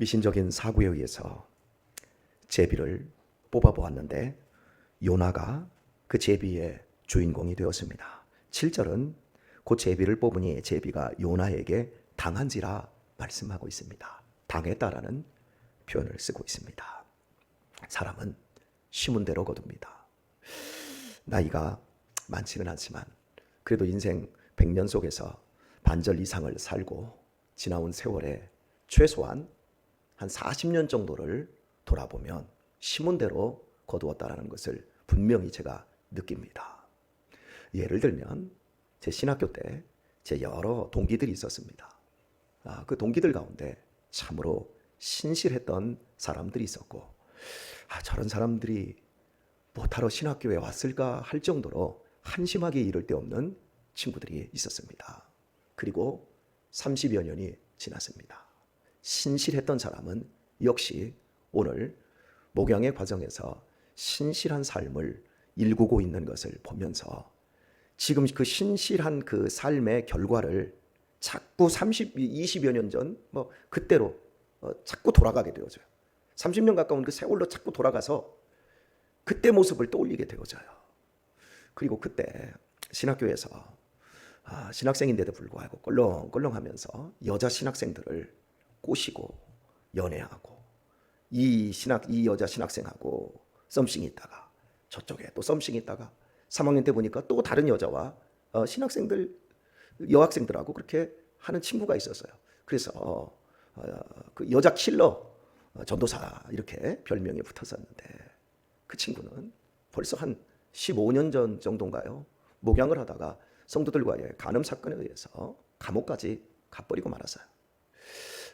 미신적인 사고에 의해서 제비를 뽑아보았는데 요나가 그 제비의 주인공이 되었습니다. 7절은 그 제비를 뽑으니 제비가 요나에게 당한지라 말씀하고 있습니다. 당했다라는 표현을 쓰고 있습니다. 사람은 심은 대로 거둡니다. 나이가 많지는 않지만 그래도 인생 100년 속에서 반절 이상을 살고 지나온 세월에 최소한 한 40년 정도를 돌아보면 심은 대로 거두었다라는 것을 분명히 제가 느낍니다. 예를 들면 제 신학교 때 제 여러 동기들이 있었습니다. 아, 그 동기들 가운데 참으로 신실했던 사람들이 있었고 아, 저런 사람들이 뭐하러 신학교에 왔을까 할 정도로 한심하게 이를 데 없는 친구들이 있었습니다. 그리고 30여 년이 지났습니다. 신실했던 사람은 역시 오늘 목양의 과정에서 신실한 삶을 일구고 있는 것을 보면서 지금 그 신실한 그 삶의 결과를 자꾸 30, 20여 년 전 뭐 그때로 어, 자꾸 돌아가게 되어져요. 30년 가까운 그 세월로 자꾸 돌아가서 그때 모습을 떠올리게 되어져요. 그리고 그때 신학교에서 아, 신학생인데도 불구하고 껄렁껄렁하면서 여자 신학생들을 꼬시고 연애하고 이 신학 이 여자 신학생하고 썸씽이 있다가 저쪽에 또 썸씽이 있다가 3학년 때 보니까 또 다른 여자와 어, 신학생들 여학생들하고 그렇게 하는 친구가 있었어요. 그래서 어, 그 여자 킬러 어, 전도사 이렇게 별명이 붙었었는데 그 친구는 벌써 한 15년 전 정도인가요? 목양을 하다가 성도들과의 간음 사건에 의해서 감옥까지 가버리고 말았어요.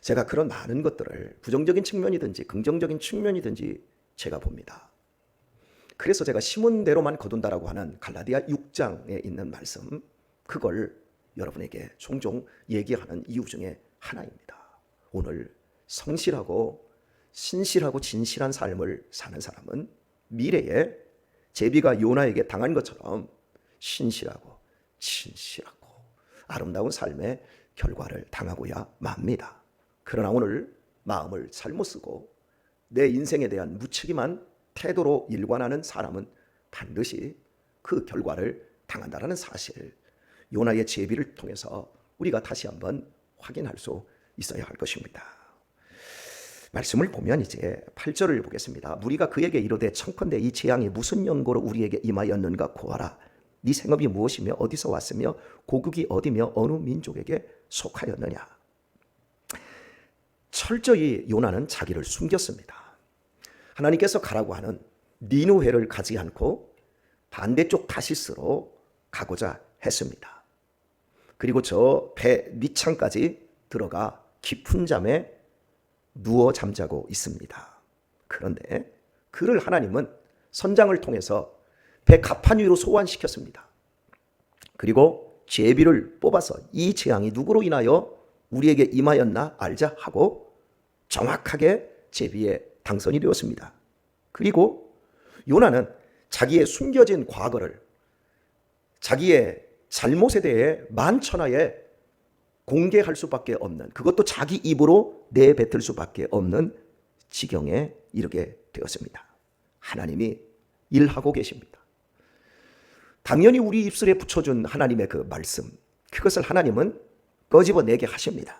제가 그런 많은 것들을 부정적인 측면이든지 긍정적인 측면이든지 제가 봅니다. 그래서 제가 심은 대로만 거둔다라고 하는 갈라디아 6장에 있는 말씀 그걸 여러분에게 종종 얘기하는 이유 중에 하나입니다. 오늘 성실하고 신실하고 진실한 삶을 사는 사람은 미래에 제비가 요나에게 당한 것처럼 신실하고 진실하고 아름다운 삶의 결과를 당하고야 맙니다. 그러나 오늘 마음을 잘못 쓰고 내 인생에 대한 무책임한 태도로 일관하는 사람은 반드시 그 결과를 당한다라는 사실 요나의 제비를 통해서 우리가 다시 한번 확인할 수 있어야 할 것입니다. 말씀을 보면 이제 8절을 보겠습니다. 무리가 그에게 이르되 청컨대 이 재앙이 무슨 연고로 우리에게 임하였는가 고하라. 네 생업이 무엇이며 어디서 왔으며 고국이 어디며 어느 민족에게 속하였느냐. 철저히 요나는 자기를 숨겼습니다. 하나님께서 가라고 하는 니누회를 가지 않고 반대쪽 다시스로 가고자 했습니다. 그리고 저 배 밑창까지 들어가 깊은 잠에 누워 잠자고 있습니다. 그런데 그를 하나님은 선장을 통해서 배 가판 위로 소환시켰습니다. 그리고 제비를 뽑아서 이 재앙이 누구로 인하여 우리에게 임하였나 알자 하고 정확하게 제비에 당선이 되었습니다. 그리고 요나는 자기의 숨겨진 과거를 자기의 잘못에 대해 만천하에 공개할 수밖에 없는 그것도 자기 입으로 내뱉을 수밖에 없는 지경에 이르게 되었습니다. 하나님이 일하고 계십니다. 당연히 우리 입술에 붙여준 하나님의 그 말씀, 그것을 하나님은 꺼집어내게 하십니다.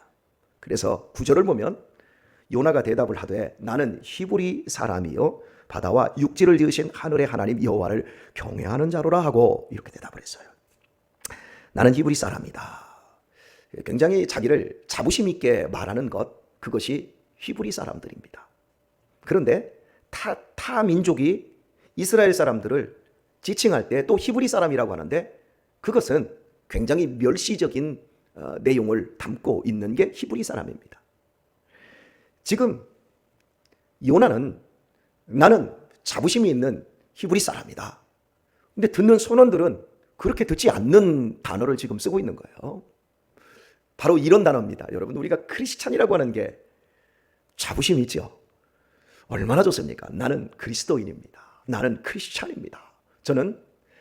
그래서 구절을 보면 요나가 대답을 하되 나는 히브리 사람이요 바다와 육지를 지으신 하늘의 하나님 여호와를 경외하는 자로라 하고 이렇게 대답을 했어요. 나는 히브리 사람이다. 굉장히 자기를 자부심 있게 말하는 것 그것이 히브리 사람들입니다. 그런데 타, 타 민족이 이스라엘 사람들을 지칭할 때 또 히브리 사람이라고 하는데 그것은 굉장히 멸시적인 어, 내용을 담고 있는 게 히브리 사람입니다. 지금 요나는 나는 자부심이 있는 히브리 사람이다. 근데 듣는 선원들은 그렇게 듣지 않는 단어를 지금 쓰고 있는 거예요. 바로 이런 단어입니다. 여러분, 우리가 크리스찬이라고 하는 게 자부심이 있죠. 얼마나 좋습니까? 나는 그리스도인입니다. 나는 크리스찬입니다. 저는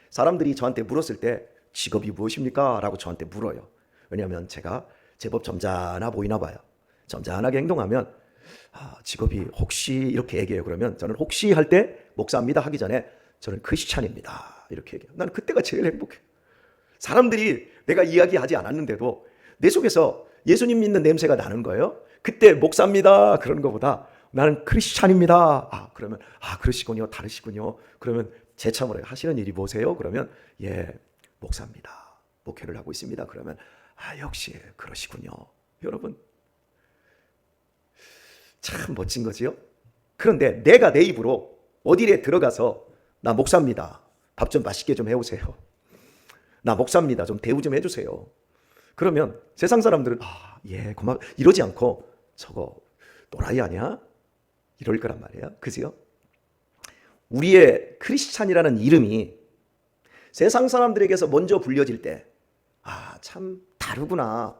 사람들이 저한테 물었을 때 직업이 무엇입니까? 라고 저한테 물어요. 왜냐하면 제가 제법 점잖아 보이나 봐요. 점잖하게 행동하면 아, 직업이 혹시 이렇게 얘기해요. 그러면 저는 혹시 할 때 목사입니다 하기 전에 저는 크리스찬입니다. 이렇게 얘기해요. 나는 그때가 제일 행복해요. 사람들이 내가 이야기하지 않았는데도 내 속에서 예수님 믿는 냄새가 나는 거예요. 그때 목사입니다. 그런 것보다 나는 크리스찬입니다. 아, 그러면 아, 그러시군요. 다르시군요. 그러면 재참으로 하시는 일이 뭐세요? 그러면 예, 목사입니다. 목회를 하고 있습니다. 그러면 아, 역시 그러시군요. 여러분 참 멋진 거지요? 그런데 내가 내 입으로 어디에 들어가서 나 목사입니다. 밥 좀 맛있게 좀 해오세요. 나 목사입니다. 좀 대우 좀 해주세요. 그러면 세상 사람들은 아, 예, 고마 이러지 않고 저거 또라이 아니야? 이럴 거란 말이에요. 그지요? 우리의 크리스찬이라는 이름이 세상 사람들에게서 먼저 불려질 때, 아, 참 다르구나.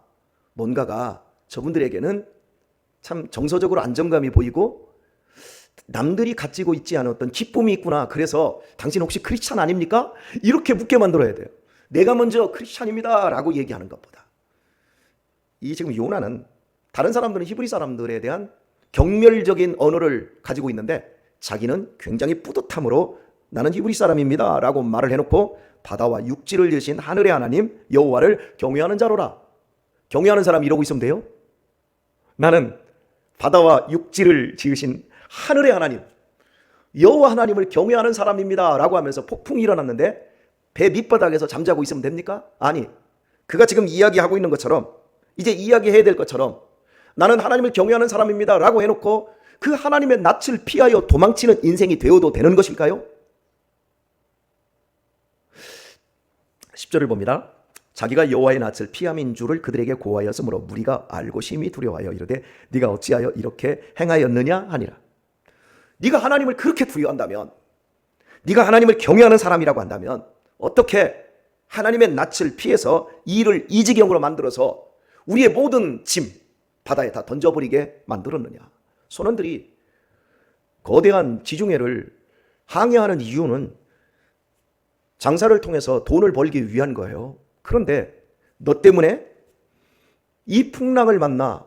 뭔가가 저분들에게는 참 정서적으로 안정감이 보이고 남들이 가지고 있지 않았던 기쁨이 있구나. 그래서 당신 혹시 크리스찬 아닙니까? 이렇게 묻게 만들어야 돼요. 내가 먼저 크리스찬입니다라고 얘기하는 것보다. 이 지금 요나는 다른 사람들은 히브리 사람들에 대한 경멸적인 언어를 가지고 있는데 자기는 굉장히 뿌듯함으로 나는 히브리 사람입니다라고 말을 해놓고 바다와 육지를 지으신 하늘의 하나님 여호와를 경외하는 자로라. 경외하는 사람 이러고 있으면 돼요? 나는 바다와 육지를 지으신 하늘의 하나님 여호와 하나님을 경외하는 사람입니다라고 하면서 폭풍이 일어났는데 배 밑바닥에서 잠자고 있으면 됩니까? 아니. 그가 지금 이야기하고 있는 것처럼 이제 이야기해야 될 것처럼 나는 하나님을 경외하는 사람입니다라고 해놓고 그 하나님의 낯을 피하여 도망치는 인생이 되어도 되는 것일까요? 10절을 봅니다. 자기가 여호와의 낯을 피함인 줄을 그들에게 고하였으므로 무리가 알고 심히 두려워하여 이르되 네가 어찌하여 이렇게 행하였느냐 하니라. 네가 하나님을 그렇게 두려워한다면 네가 하나님을 경외하는 사람이라고 한다면 어떻게 하나님의 낯을 피해서 이 일을 이 지경으로 만들어서 우리의 모든 짐 바다에 다 던져버리게 만들었느냐. 선원들이 거대한 지중해를 항해하는 이유는 장사를 통해서 돈을 벌기 위한 거예요. 그런데 너 때문에 이 풍랑을 만나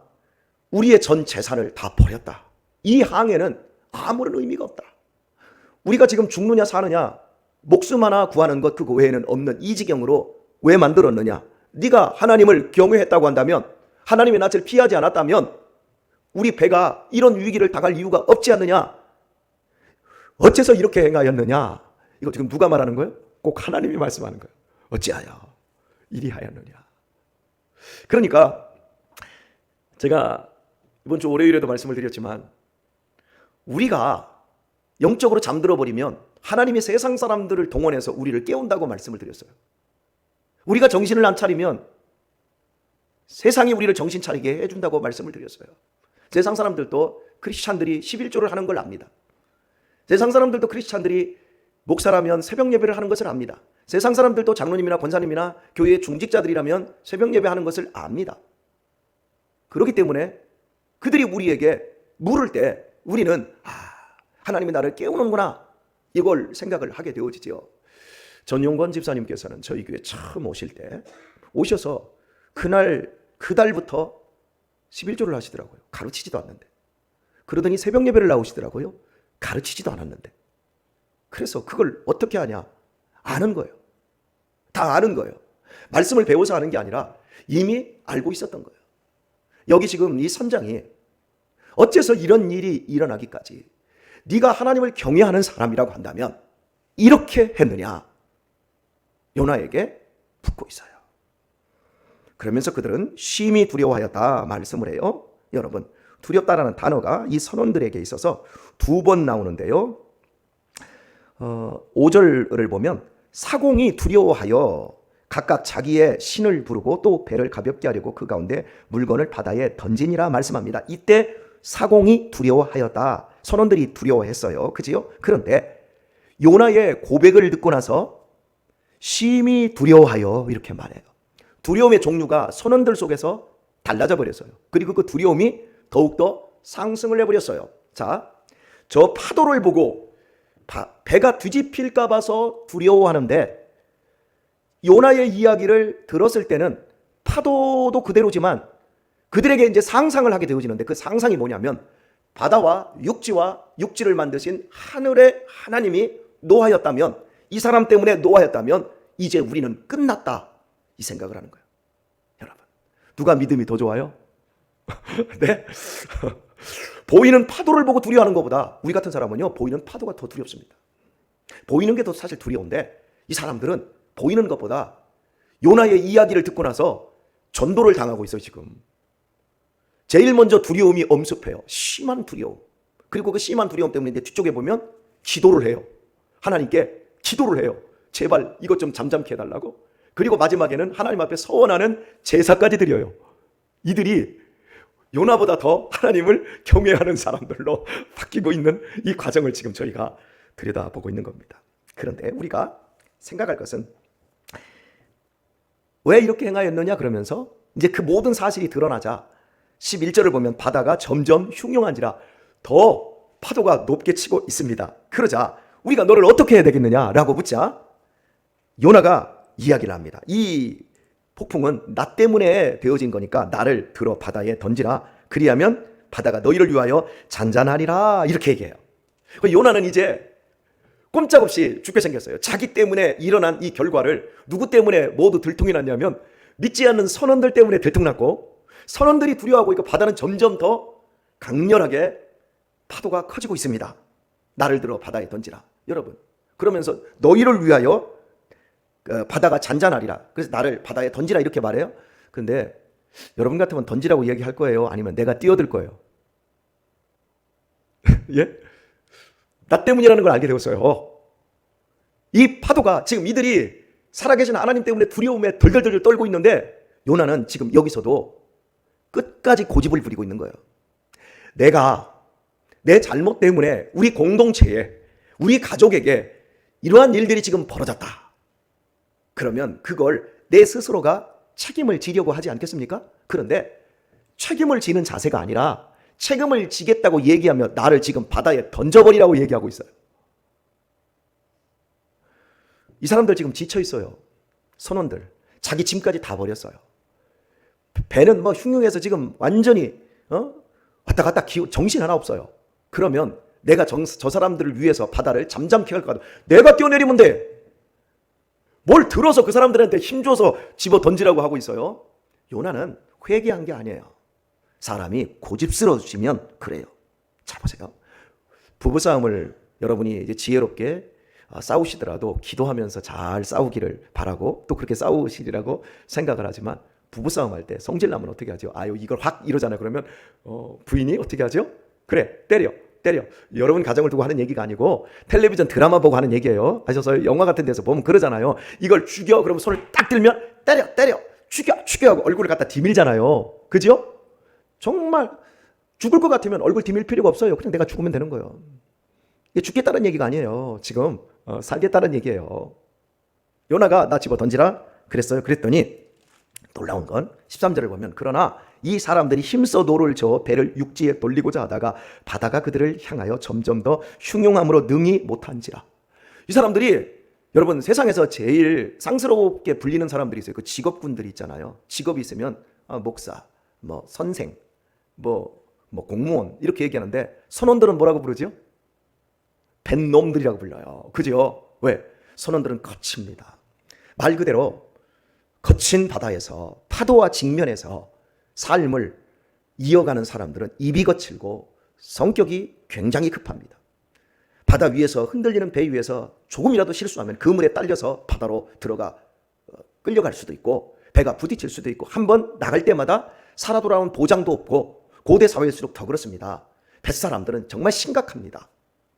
우리의 전 재산을 다 버렸다. 이 항해는 아무런 의미가 없다. 우리가 지금 죽느냐 사느냐 목숨 하나 구하는 것 그거 외에는 없는 이 지경으로 왜 만들었느냐? 네가 하나님을 경외했다고 한다면 하나님의 낯을 피하지 않았다면 우리 배가 이런 위기를 당할 이유가 없지 않느냐? 어째서 이렇게 행하였느냐? 이거 지금 누가 말하는 거예요? 꼭 하나님이 말씀하는 거예요. 어찌하여 이리 하였느냐? 그러니까 제가 이번 주 월요일에도 말씀을 드렸지만 우리가 영적으로 잠들어 버리면 하나님이 세상 사람들을 동원해서 우리를 깨운다고 말씀을 드렸어요. 우리가 정신을 안 차리면 세상이 우리를 정신 차리게 해준다고 말씀을 드렸어요. 세상 사람들도 크리스찬들이 11조를 하는 걸 압니다. 세상 사람들도 크리스찬들이 목사라면 새벽 예배를 하는 것을 압니다. 세상 사람들도 장로님이나 권사님이나 교회의 중직자들이라면 새벽 예배하는 것을 압니다. 그렇기 때문에 그들이 우리에게 물을 때 우리는 아, 하나님이 나를 깨우는구나 이걸 생각을 하게 되어지죠. 전용권 집사님께서는 저희 교회 처음 오실 때 오셔서 그날 그달부터 11조를 하시더라고요. 가르치지도 않는데. 그러더니 새벽 예배를 나오시더라고요. 가르치지도 않았는데. 그래서 그걸 어떻게 하냐? 아는 거예요. 다 아는 거예요. 말씀을 배워서 하는 게 아니라 이미 알고 있었던 거예요. 여기 지금 이 선장이 어째서 이런 일이 일어나기까지 네가 하나님을 경외하는 사람이라고 한다면 이렇게 했느냐? 요나에게 묻고 있어요. 그러면서 그들은 심히 두려워하였다 말씀을 해요. 여러분, 두렵다라는 단어가 이 선원들에게 있어서 두 번 나오는데요. 어, 5절을 보면 사공이 두려워하여 각각 자기의 신을 부르고 또 배를 가볍게 하려고 그 가운데 물건을 바다에 던지니라 말씀합니다. 이때 사공이 두려워하였다. 선원들이 두려워했어요. 그지요? 그런데 요나의 고백을 듣고 나서 심히 두려워하여 이렇게 말해요. 두려움의 종류가 선원들 속에서 달라져 버렸어요. 그리고 그 두려움이 더욱더 상승을 해버렸어요. 자, 저 파도를 보고 배가 뒤집힐까 봐서 두려워하는데 요나의 이야기를 들었을 때는 파도도 그대로지만 그들에게 이제 상상을 하게 되어지는데 그 상상이 뭐냐면 바다와 육지와 육지를 만드신 하늘의 하나님이 노하였다면 이 사람 때문에 노하였다면 이제 우리는 끝났다 이 생각을 하는 거예요. 여러분 누가 믿음이 더 좋아요? 네. 보이는 파도를 보고 두려워하는 것보다 우리 같은 사람은요 보이는 파도가 더 두렵습니다. 보이는 게 더 사실 두려운데 이 사람들은 보이는 것보다 요나의 이야기를 듣고 나서 전도를 당하고 있어요 지금. 제일 먼저 두려움이 엄습해요. 심한 두려움. 그리고 그 심한 두려움 때문에 뒤쪽에 보면 기도를 해요. 하나님께 기도를 해요. 제발 이것 좀 잠잠케 해달라고. 그리고 마지막에는 하나님 앞에 서원하는 제사까지 드려요. 이들이 요나보다 더 하나님을 경외하는 사람들로 바뀌고 있는 이 과정을 지금 저희가 들여다보고 있는 겁니다. 그런데 우리가 생각할 것은 왜 이렇게 행하였느냐 그러면서 이제 그 모든 사실이 드러나자 11절을 보면 바다가 점점 흉흉한지라 더 파도가 높게 치고 있습니다. 그러자 우리가 너를 어떻게 해야 되겠느냐라고 묻자 요나가 이야기를 합니다. 이 폭풍은 나 때문에 되어진 거니까 나를 들어 바다에 던지라. 그리하면 바다가 너희를 위하여 잔잔하리라. 이렇게 얘기해요. 그 요나는 이제 꼼짝없이 죽게 생겼어요. 자기 때문에 일어난 이 결과를 누구 때문에 모두 들통이 났냐면 믿지 않는 선원들 때문에 들통났고 선원들이 두려워하고 있고 바다는 점점 더 강렬하게 파도가 커지고 있습니다. 나를 들어 바다에 던지라. 여러분. 그러면서 너희를 위하여 그 바다가 잔잔하리라. 그래서 나를 바다에 던지라 이렇게 말해요. 근데 여러분 같으면 던지라고 이야기할 거예요? 아니면 내가 뛰어들 거예요? 예? 나 때문이라는 걸 알게 되었어요. 이 파도가 지금 이들이 살아계신 하나님 때문에 두려움에 덜덜덜 떨고 있는데 요나는 지금 여기서도 끝까지 고집을 부리고 있는 거예요. 내가 내 잘못 때문에 우리 공동체에 우리 가족에게 이러한 일들이 지금 벌어졌다. 그러면 그걸 내 스스로가 책임을 지려고 하지 않겠습니까? 그런데 책임을 지는 자세가 아니라 책임을 지겠다고 얘기하며 나를 지금 바다에 던져버리라고 얘기하고 있어요. 이 사람들 지금 지쳐 있어요. 선원들. 자기 짐까지 다 버렸어요. 배는 뭐 흉흉해서 지금 완전히 어? 왔다 갔다 기우, 정신 하나 없어요. 그러면 내가 정, 저 사람들을 위해서 바다를 잠잠케 할까? 내가 뛰어내리면 돼. 뭘 들어서 그 사람들한테 힘줘서 집어 던지라고 하고 있어요. 요나는 회개한 게 아니에요. 사람이 고집스러워지면 그래요. 자 보세요. 부부싸움을 여러분이 이제 지혜롭게 아, 싸우시더라도 기도하면서 잘 싸우기를 바라고 또 그렇게 싸우시리라고 생각을 하지만 부부싸움 할 때 성질나면 어떻게 하죠? 아유 이걸 확 이러잖아요. 그러면 어, 부인이 어떻게 하죠? 그래 때려 때려. 여러분 가정을 두고 하는 얘기가 아니고 텔레비전 드라마 보고 하는 얘기예요. 아셔서 영화 같은 데서 보면 그러잖아요. 이걸 죽여 그러면 손을 딱 들면 때려 때려 죽여 죽여 하고 얼굴을 갖다 디밀잖아요. 그죠? 정말 죽을 것 같으면 얼굴 디밀 필요가 없어요. 그냥 내가 죽으면 되는 거예요. 이게 죽겠다는 얘기가 아니에요. 지금 어, 살겠다는 얘기예요. 요나가 나 집어 던지라 그랬어요. 그랬더니 놀라운 건 13절을 보면 그러나 이 사람들이 힘써 노를 저어 배를 육지에 돌리고자 하다가 바다가 그들을 향하여 점점 더 흉흉함으로 능히 못한지라. 이 사람들이 여러분 세상에서 제일 쌍스럽게 불리는 사람들이 있어요. 그 직업군들이 있잖아요. 직업이 있으면 아, 목사, 뭐 선생, 뭐, 뭐 공무원 이렇게 얘기하는데 선원들은 뭐라고 부르죠? 뱃놈들이라고 불러요. 그죠? 왜? 선원들은 거칩니다. 말 그대로 거친 바다에서 파도와 직면해서 삶을 이어가는 사람들은 입이 거칠고 성격이 굉장히 급합니다. 바다 위에서 흔들리는 배 위에서 조금이라도 실수하면 그물에 딸려서 바다로 들어가 어, 끌려갈 수도 있고 배가 부딪힐 수도 있고 한 번 나갈 때마다 살아 돌아온 보장도 없고 고대 사회일수록 더 그렇습니다. 뱃사람들은 정말 심각합니다.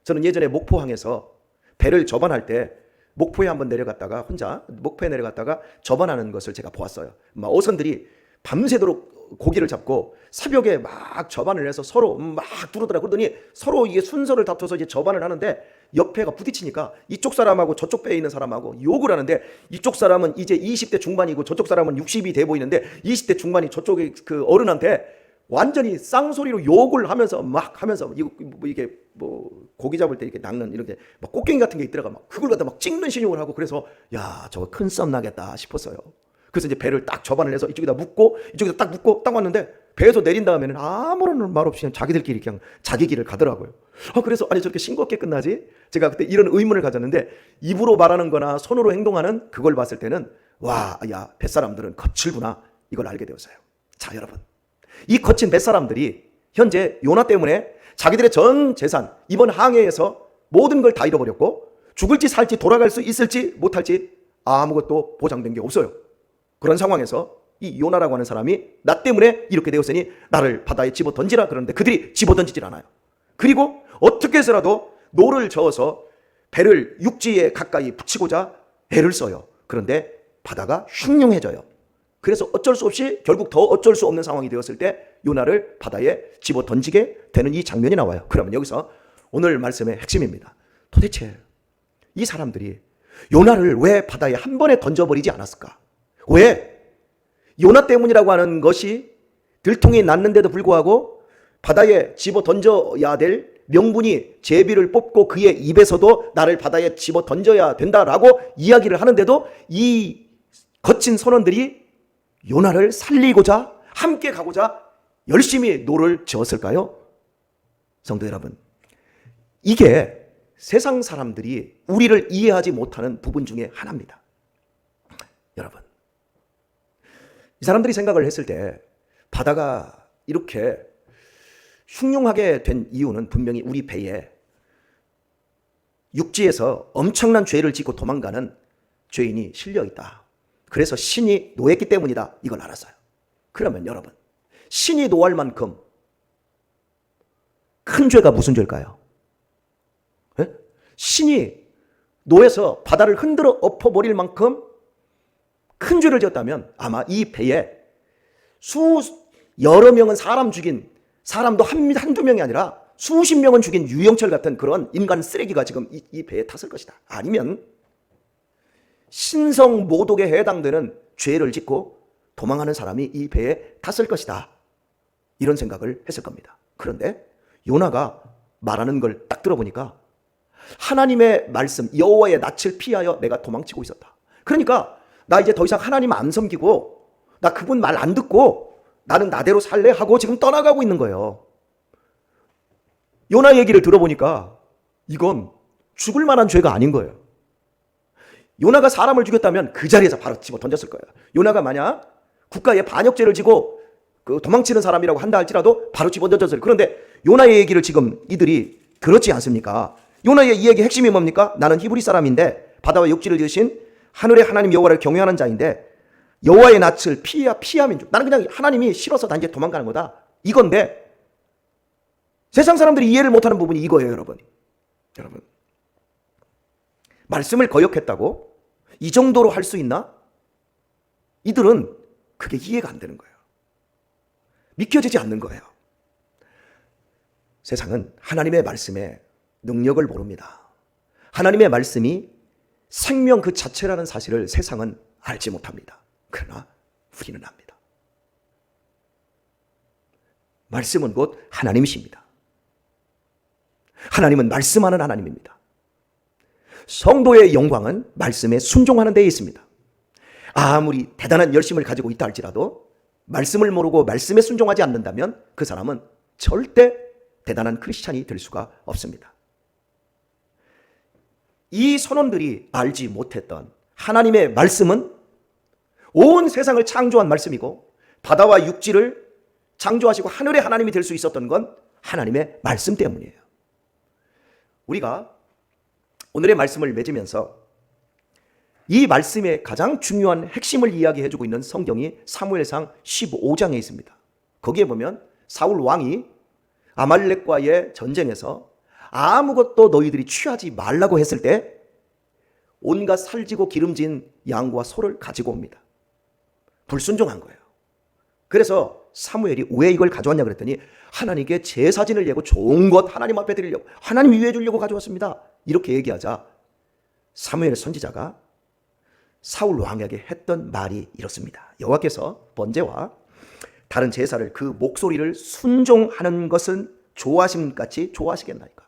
저는 예전에 목포항에서 배를 접안할 때 목포에 한번 내려갔다가 혼자 목포에 내려갔다가 접안하는 것을 제가 보았어요. 막 어선들이 밤새도록 고기를 잡고 새벽에 막 접안을 해서 서로 막 두르더라. 그러더니 서로 이게 순서를 다퉈서 이제 접안을 하는데 옆에가 부딪히니까 이쪽 사람하고 저쪽 배에 있는 사람하고 욕을 하는데 이쪽 사람은 이제 20대 중반이고 저쪽 사람은 60이 돼 보이는데 20대 중반이 저쪽에 그 어른한테 완전히 쌍소리로 욕을 하면서 막 하면서 이거 뭐 이게 뭐 고기 잡을 때 이렇게 낚는 이렇게 막 꽃갱이 같은 게 있더라가 막 그걸 갖다 막 찍는 신용을 하고 그래서 야 저거 큰 썸 나겠다 싶었어요. 그래서 이제 배를 딱 접안을 해서 이쪽에다 묶고 이쪽에다 딱 묶고 딱 왔는데 배에서 내린 다음에는 아무런 말 없이 그냥 자기들끼리 그냥 자기 길을 가더라고요. 아, 그래서 아니 저렇게 싱겁게 끝나지? 제가 그때 이런 의문을 가졌는데 입으로 말하는 거나 손으로 행동하는 그걸 봤을 때는 와, 야, 뱃사람들은 거칠구나. 이걸 알게 되었어요. 자, 여러분. 이 거친 뱃사람들이 현재 요나 때문에 자기들의 전 재산, 이번 항해에서 모든 걸 다 잃어버렸고 죽을지 살지 돌아갈 수 있을지 못할지 아무것도 보장된 게 없어요. 그런 상황에서 이 요나라고 하는 사람이 나 때문에 이렇게 되었으니 나를 바다에 집어 던지라 그러는데 그들이 집어 던지질 않아요. 그리고 어떻게 해서라도 노를 저어서 배를 육지에 가까이 붙이고자 애를 써요. 그런데 바다가 흉흉해져요. 그래서 어쩔 수 없이 결국 더 어쩔 수 없는 상황이 되었을 때 요나를 바다에 집어 던지게 되는 이 장면이 나와요. 그러면 여기서 오늘 말씀의 핵심입니다. 도대체 이 사람들이 요나를 왜 바다에 한 번에 던져버리지 않았을까? 왜? 요나 때문이라고 하는 것이 들통이 났는데도 불구하고 바다에 집어 던져야 될 명분이 제비를 뽑고 그의 입에서도 나를 바다에 집어 던져야 된다라고 이야기를 하는데도 이 거친 선원들이 요나를 살리고자 함께 가고자 열심히 노를 지었을까요? 성도 여러분, 이게 세상 사람들이 우리를 이해하지 못하는 부분 중에 하나입니다. 여러분, 이 사람들이 생각을 했을 때 바다가 이렇게 흉흉하게 된 이유는 분명히 우리 배에 육지에서 엄청난 죄를 짓고 도망가는 죄인이 실려 있다. 그래서 신이 노했기 때문이다. 이걸 알았어요. 그러면 여러분, 신이 노할 만큼 큰 죄가 무슨 죄일까요? 예? 신이 노해서 바다를 흔들어 엎어버릴 만큼 큰 죄를 지었다면 아마 이 배에 수 여러 명은 사람 죽인 사람도 한, 한두 명이 아니라 수십 명은 죽인 유영철 같은 그런 인간 쓰레기가 지금 이, 이 배에 탔을 것이다. 아니면 신성 모독에 해당되는 죄를 짓고 도망하는 사람이 이 배에 탔을 것이다. 이런 생각을 했을 겁니다. 그런데 요나가 말하는 걸 딱 들어보니까 하나님의 말씀 여호와의 낯을 피하여 내가 도망치고 있었다. 그러니까 나 이제 더 이상 하나님 안 섬기고 나 그분 말 안 듣고 나는 나대로 살래 하고 지금 떠나가고 있는 거예요. 요나 얘기를 들어보니까 이건 죽을 만한 죄가 아닌 거예요. 요나가 사람을 죽였다면 그 자리에서 바로 집어 던졌을 거예요. 요나가 만약 국가에 반역죄를 지고 그 도망치는 사람이라고 한다 할지라도 바로 집어 던졌어요. 그런데 요나의 얘기를 지금 이들이 들었지 않습니까? 요나의 이야기 핵심이 뭡니까? 나는 히브리 사람인데 바다와 육지를 지으신 하늘의 하나님 여호와를 경외하는 자인데 여호와의 낯을 피하 피하면 좀 나는 그냥 하나님이 싫어서 나 이제 도망가는 거다. 이건데 세상 사람들이 이해를 못하는 부분이 이거예요, 여러분. 여러분 말씀을 거역했다고 이 정도로 할 수 있나? 이들은 그게 이해가 안 되는 거예요. 믿겨지지 않는 거예요. 세상은 하나님의 말씀에 능력을 모릅니다. 하나님의 말씀이 생명 그 자체라는 사실을 세상은 알지 못합니다. 그러나 우리는 압니다. 말씀은 곧 하나님이십니다. 하나님은 말씀하는 하나님입니다. 성도의 영광은 말씀에 순종하는 데에 있습니다. 아무리 대단한 열심을 가지고 있다 할지라도 말씀을 모르고 말씀에 순종하지 않는다면 그 사람은 절대 대단한 크리스찬이 될 수가 없습니다. 이 선원들이 알지 못했던 하나님의 말씀은 온 세상을 창조한 말씀이고 바다와 육지를 창조하시고 하늘의 하나님이 될 수 있었던 건 하나님의 말씀 때문이에요. 우리가 오늘의 말씀을 맺으면서 이 말씀의 가장 중요한 핵심을 이야기해 주고 있는 성경이 사무엘상 15장에 있습니다. 거기에 보면 사울 왕이 아말렉과의 전쟁에서 아무것도 너희들이 취하지 말라고 했을 때 온갖 살지고 기름진 양과 소를 가지고 옵니다. 불순종한 거예요. 그래서 사무엘이 왜 이걸 가져왔냐 그랬더니 하나님께 제사진을 예고 좋은 것 하나님 앞에 드리려고 하나님 위해 주려고 가져왔습니다. 이렇게 얘기하자 사무엘 선지자가 사울 왕에게 했던 말이 이렇습니다. 여호와께서 번제와 다른 제사를 그 목소리를 순종하는 것은 좋아하심 같이 좋아하시겠나이까?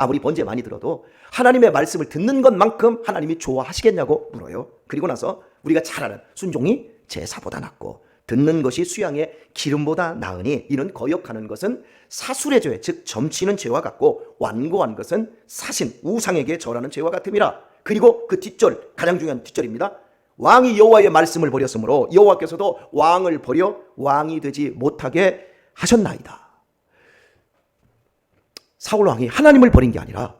아무리 번제 많이 들어도 하나님의 말씀을 듣는 것만큼 하나님이 좋아하시겠냐고 물어요. 그리고 나서 우리가 잘 아는 순종이 제사보다 낫고 듣는 것이 수양의 기름보다 나으니 이는 거역하는 것은 사술의 죄, 즉 점치는 죄와 같고 완고한 것은 사신 우상에게 절하는 죄와 같음이라. 그리고 그 뒷절 가장 중요한 뒷절입니다. 왕이 여호와의 말씀을 버렸으므로 여호와께서도 왕을 버려 왕이 되지 못하게 하셨나이다. 사울 왕이 하나님을 버린 게 아니라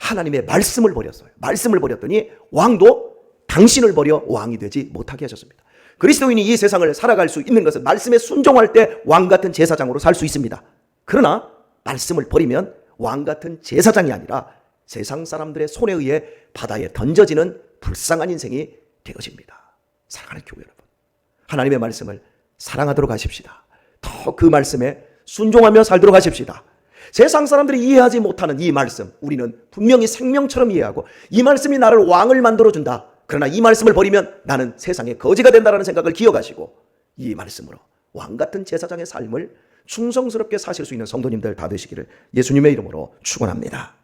하나님의 말씀을 버렸어요. 말씀을 버렸더니 왕도 당신을 버려 왕이 되지 못하게 하셨습니다. 그리스도인이 이 세상을 살아갈 수 있는 것은 말씀에 순종할 때 왕 같은 제사장으로 살 수 있습니다. 그러나 말씀을 버리면 왕 같은 제사장이 아니라 세상 사람들의 손에 의해 바다에 던져지는 불쌍한 인생이 되어집니다. 사랑하는 교회 여러분. 하나님의 말씀을 사랑하도록 하십시다. 더 그 말씀에 순종하며 살도록 하십시다. 세상 사람들이 이해하지 못하는 이 말씀, 우리는 분명히 생명처럼 이해하고 이 말씀이 나를 왕을 만들어준다. 그러나 이 말씀을 버리면 나는 세상의 거지가 된다라는 생각을 기억하시고 이 말씀으로 왕 같은 제사장의 삶을 충성스럽게 사실 수 있는 성도님들 다 되시기를 예수님의 이름으로 축원합니다.